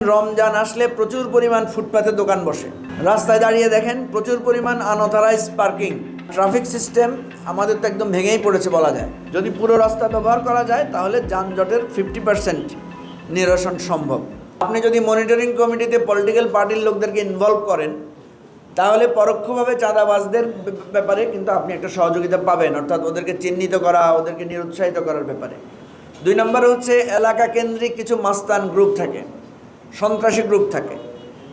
রমজান আসলে প্রচুর পরিমাণ ফুটপাতে দোকান বসে। রাস্তায় দাঁড়িয়ে দেখেন, প্রচুর পরিমাণ আনঅথরাইজ পার্কিং ট্রাফিক সিস্টেম আমাদের তো একদম ভেঙেই পড়েছে বলা যায়। যদি পুরো রাস্তা ব্যবহার করা যায়, তাহলে যানজটের ফিফটি পার্সেন্ট নিরসন সম্ভব। আপনি যদি মনিটরিং কমিটিতে পলিটিক্যাল পার্টির লোকদেরকে ইনভলভ করেন, তাহলে পরোক্ষভাবে চাঁদাবাজদের ব্যাপারে কিন্তু আপনি একটা সহযোগিতা পাবেন। অর্থাৎ ওদেরকে চিহ্নিত করা, ওদেরকে নিরুৎসাহিত করার ব্যাপারে। দুই নম্বর হচ্ছে এলাকা কেন্দ্রিক কিছু মাস্তান গ্রুপ থাকে। সন্ত্রাসী গ্রুপ থাকে।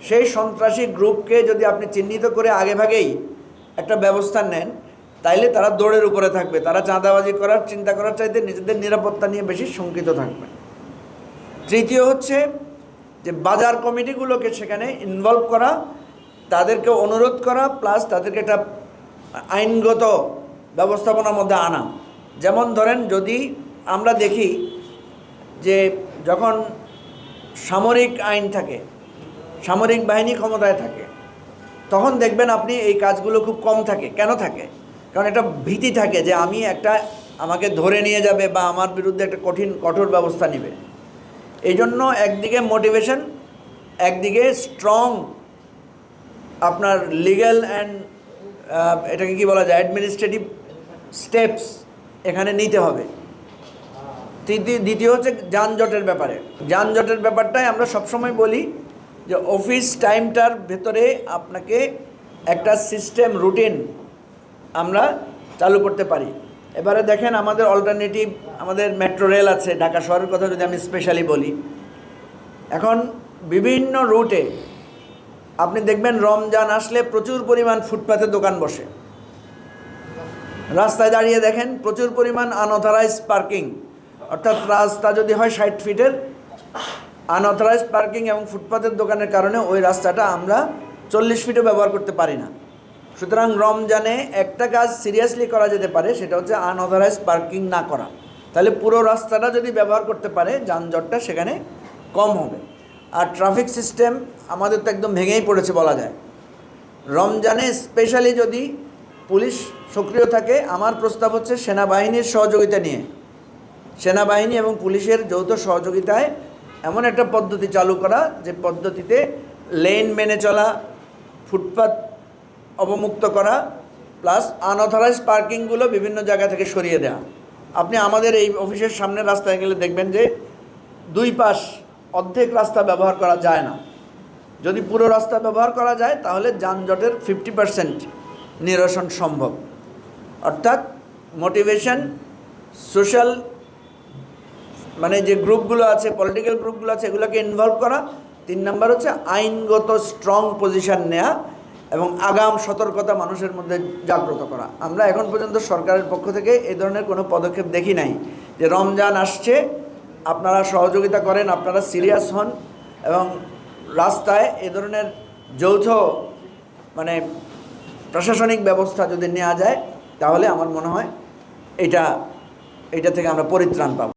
সেই সন্ত্রাসী গ্রুপকে যদি আপনি চিহ্নিত করে আগেভাগেই একটা ব্যবস্থা নেন, তাইলে তারা দৌড়ের উপরে থাকবে। তারা চাঁদাবাজি করার, চিন্তা করার চাইতে নিজেদের নিরাপত্তা নিয়ে বেশি শঙ্কিত থাকবে। তৃতীয় হচ্ছে যে বাজার কমিটিগুলোকে সেখানে ইনভলভ করা, তাদেরকে অনুরোধ করা প্লাস তাদেরকে একটা আইনগত ব্যবস্থাপনার মধ্যে আনা। যেমন ধরেন যদি আমরা দেখি যে যখন সামরিক আইন থাকে, সামরিক বাহিনী ক্ষমতায় থাকে, তখন দেখবেন আপনি এই কাজগুলো খুব কম থাকে। কেন থাকে? কারণ একটা ভীতি থাকে যে আমি একটা, আমাকে ধরে নিয়ে যাবে বা আমার বিরুদ্ধে একটা কঠিন, কঠোর ব্যবস্থা নেবে। এই জন্য একদিকে মোটিভেশন একদিকে স্ট্রং আপনার লিগ্যাল অ্যান্ড এটাকে কি বলা যায় অ্যাডমিনিস্ট্রেটিভ স্টেপস এখানে নিতে হবে। তৃতীয় দ্বিতীয় হচ্ছে যানজটের ব্যাপারে। যানজটের ব্যাপারটাই আমরা সবসময় বলি যে অফিস টাইমটার ভেতরে আপনাকে একটা সিস্টেম, রুটিন আমরা চালু করতে পারি। এবারে দেখেন আমাদের অল্টারনেটিভ, আমাদের মেট্রো রেল আছে ঢাকা শহরের কথা যদি আমি স্পেশালি বলি। এখন বিভিন্ন রুটে আপনি দেখবেন রমজান আসলে প্রচুর পরিমাণ ফুটপাতে দোকান বসে। রাস্তায় দাঁড়িয়ে দেখেন প্রচুর পরিমাণ আনঅথরাইজ পার্কিং অর্থাৎ রাস্তা যদি হয় ষাট ফিটের আনঅথরাইজ পার্কিং এবং ফুটপাতের দোকানের কারণে ওই রাস্তাটা আমরা চল্লিশ ফিটও ব্যবহার করতে পারি না। সুতরাং রমজানে একটা কাজ সিরিয়াসলি করা যেতে পারে, সেটা হচ্ছে আনঅথরাইজ পার্কিং না করা। তাহলে পুরো রাস্তাটা যদি ব্যবহার করতে পারে, যানজটটা সেখানে কম হবে। আর ট্রাফিক সিস্টেম আমাদের তো একদম ভেঙেই পড়েছে বলা যায়। রমজানে স্পেশালি যদি পুলিশ সক্রিয় থাকে, আমার প্রস্তাব হচ্ছে সেনাবাহিনীর সহযোগিতা নিয়ে। সেনাবাহিনী এবং পুলিশের যৌথ সহযোগিতায় এমন একটা পদ্ধতি চালু করা, যে পদ্ধতিতে লেন মেনে চলা, ফুটপাত অবমুক্ত করা, প্লাস আনঅথরাইজ পার্কিংগুলো বিভিন্ন জায়গা থেকে সরিয়ে দেওয়া। আপনি আমাদের এই অফিসের সামনে রাস্তায় গেলে দেখবেন যে দুই পাশ অর্ধেক রাস্তা ব্যবহার করা যায় না। যদি পুরো রাস্তা ব্যবহার করা যায়, তাহলে যানজটের ফিফটি পার্সেন্ট নিরসন সম্ভব। অর্থাৎ মোটিভেশন, সোশ্যাল মানে যে গ্রুপগুলো আছে পলিটিক্যাল গ্রুপগুলো আছে, এগুলোকে ইনভলভ করা। তিন নাম্বার হচ্ছে আইনগত স্ট্রং পজিশন নেওয়া এবং আগাম সতর্কতা মানুষের মধ্যে জাগ্রত করা। আমরা এখন পর্যন্ত সরকারের পক্ষ থেকে এই ধরনের কোনো পদক্ষেপ দেখি নাই যে রমজান আসছে, আপনারা সহযোগিতা করেন, আপনারা সিরিয়াস হন এবং রাস্তায় এ ধরনের যৌথ মানে প্রশাসনিক ব্যবস্থা যদি নেওয়া যায়, তাহলে আমার মনে হয় এটা এটা থেকে আমরা পরিত্রাণ পাবো।